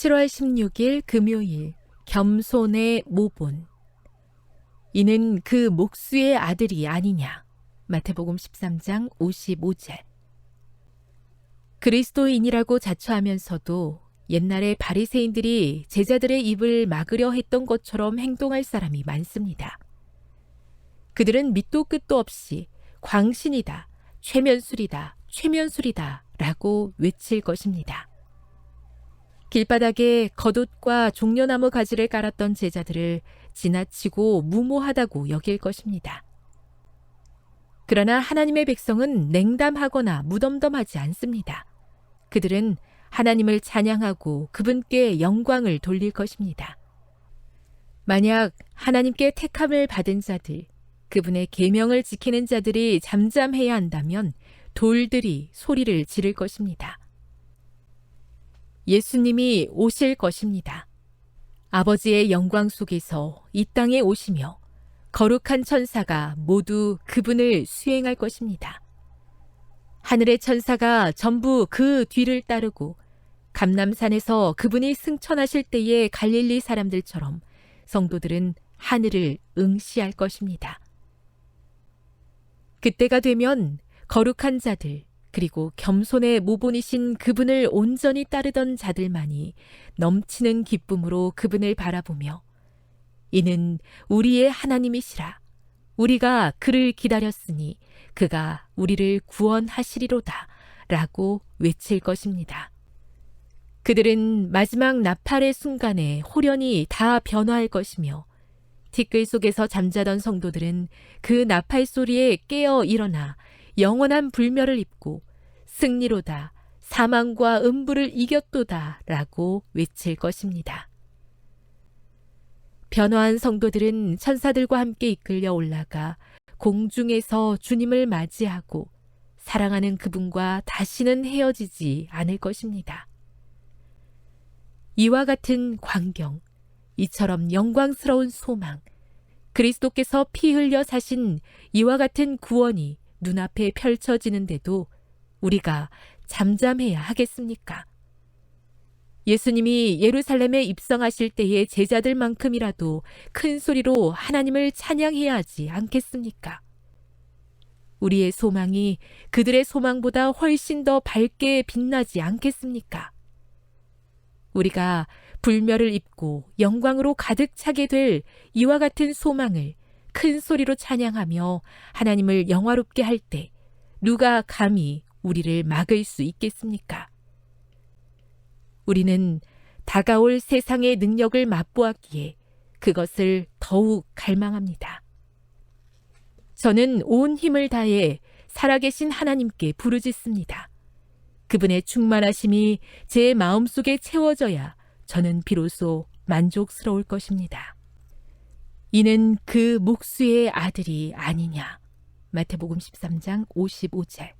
7월 16일 금요일 겸손의 모본 이는 그 목수의 아들이 아니냐 마태복음 13장 55절 그리스도인이라고 자처하면서도 옛날에 바리새인들이 제자들의 입을 막으려 했던 것처럼 행동할 사람이 많습니다. 그들은 밑도 끝도 없이 광신이다, 최면술이다, 최면술이다 라고 외칠 것입니다. 길바닥에 겉옷과 종려나무 가지를 깔았던 제자들을 지나치고 무모하다고 여길 것입니다. 그러나 하나님의 백성은 냉담하거나 무덤덤하지 않습니다. 그들은 하나님을 찬양하고 그분께 영광을 돌릴 것입니다. 만약 하나님께 택함을 받은 자들, 그분의 계명을 지키는 자들이 잠잠해야 한다면 돌들이 소리를 지를 것입니다. 예수님이 오실 것입니다. 아버지의 영광 속에서 이 땅에 오시며 거룩한 천사가 모두 그분을 수행할 것입니다. 하늘의 천사가 전부 그 뒤를 따르고 감남산에서 그분이 승천하실 때의 갈릴리 사람들처럼 성도들은 하늘을 응시할 것입니다. 그때가 되면 거룩한 자들, 그리고 겸손의 모본이신 그분을 온전히 따르던 자들만이 넘치는 기쁨으로 그분을 바라보며 이는 우리의 하나님이시라. 우리가 그를 기다렸으니 그가 우리를 구원하시리로다. 라고 외칠 것입니다. 그들은 마지막 나팔의 순간에 호련히 다 변화할 것이며 티끌 속에서 잠자던 성도들은 그 나팔 소리에 깨어 일어나 영원한 불멸을 입고 승리로다 사망과 음부를 이겼도다 라고 외칠 것입니다. 변화한 성도들은 천사들과 함께 이끌려 올라가 공중에서 주님을 맞이하고 사랑하는 그분과 다시는 헤어지지 않을 것입니다. 이와 같은 광경, 이처럼 영광스러운 소망, 그리스도께서 피 흘려 사신 이와 같은 구원이 눈앞에 펼쳐지는데도 우리가 잠잠해야 하겠습니까? 예수님이 예루살렘에 입성하실 때의 제자들만큼이라도 큰 소리로 하나님을 찬양해야 하지 않겠습니까? 우리의 소망이 그들의 소망보다 훨씬 더 밝게 빛나지 않겠습니까? 우리가 불멸을 입고 영광으로 가득 차게 될 이와 같은 소망을 큰 소리로 찬양하며 하나님을 영화롭게 할 때 누가 감히 우리를 막을 수 있겠습니까? 우리는 다가올 세상의 능력을 맛보았기에 그것을 더욱 갈망합니다. 저는 온 힘을 다해 살아계신 하나님께 부르짖습니다. 그분의 충만하심이 제 마음속에 채워져야 저는 비로소 만족스러울 것입니다. 이는 그 목수의 아들이 아니냐. 마태복음 13장 55절.